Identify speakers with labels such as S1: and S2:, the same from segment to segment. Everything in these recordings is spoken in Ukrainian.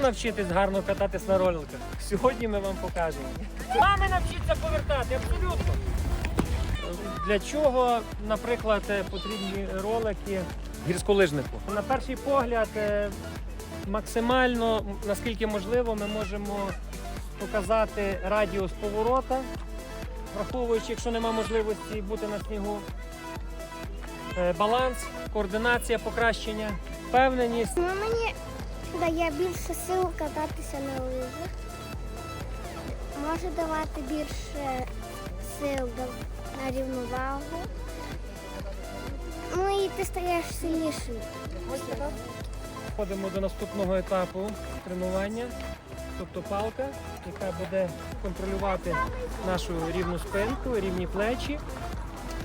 S1: навчитись гарно кататись на роликах. Сьогодні ми вам покажемо. Мами навчиться повертати, абсолютно. Для чого, наприклад, е, потрібні ролики гірськолижнику? На перший погляд, е, максимально, наскільки можливо, ми можемо показати радіус поворота, враховуючи, якщо нема можливості бути на снігу. Е, Баланс, координація, покращення, впевненість.
S2: Ну, мені дає більше сил кататися на лижах. Може давати більше сил на рівновагу. Ну і ти стаєш сильнішим.
S1: Переходимо до наступного етапу тренування, тобто палка, яка буде контролювати нашу рівну спинку, рівні плечі,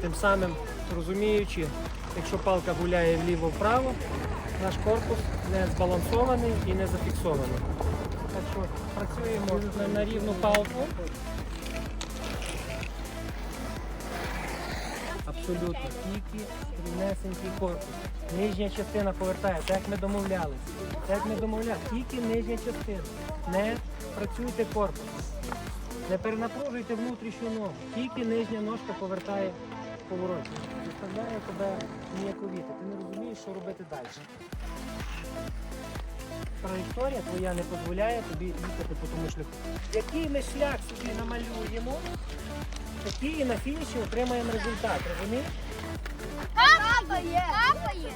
S1: тим самим розуміючи, якщо палка гуляє вліво-вправо, наш корпус не збалансований і не зафіксований. Так що працюємо на, рівну палку. Абсолютно тільки рівнесенький корпус. Нижня частина повертається, як ми домовлялися. Як ми домовлялися, тільки нижня частина. Не працюйте корпусом. Не перенапружуйте внутрішню ногу. Тільки нижня ножка повертає в повороті. Заставляє тебе ніяковіти. Ти не розумієш, що робити далі. Траєкторія твоя не дозволяє тобі їхати по тому шляху. Який ми шлях собі намалюємо, такий і на фініші отримаємо результат. Розумієш?
S2: Капає! Капає!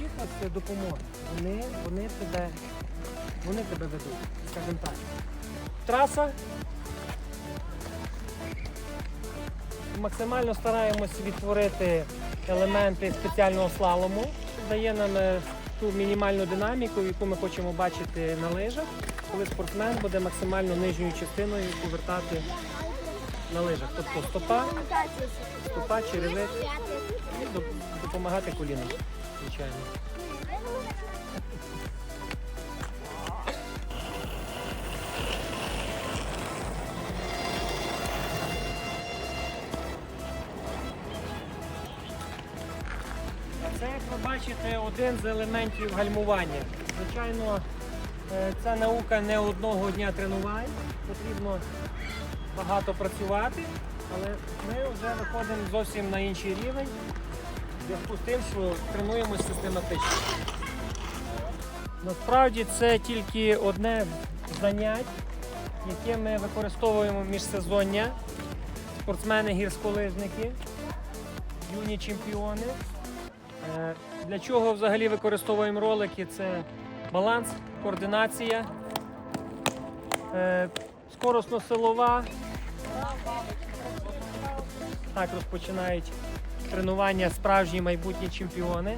S1: Їхати це. Вони, вони тебе, вони тебе ведуть, скажімо так. Траса. Максимально стараємось відтворити елементи спеціального слалому, що дає нам е, ту мінімальну динаміку, яку ми хочемо бачити на лижах, коли спортсмен буде максимально нижньою частиною повертати на лижах. Тобто стопа, стопа, черевик і допомагати коліном, звичайно. Це, як ви бачите, один з елементів гальмування. Звичайно, е, ця наука не одного дня тренувань, потрібно багато працювати, але ми вже виходимо зовсім на інший рівень, зв'язку з тим, що тренуємося систематично. Насправді це тільки одне з занять, яке ми використовуємо міжсезоння. Спортсмени гірськолижники, юні чемпіони. Е, Для чого взагалі використовуємо ролики? Це баланс, координація, скоростно скоросно-силова. Так розпочинають тренування справжні майбутні чемпіони.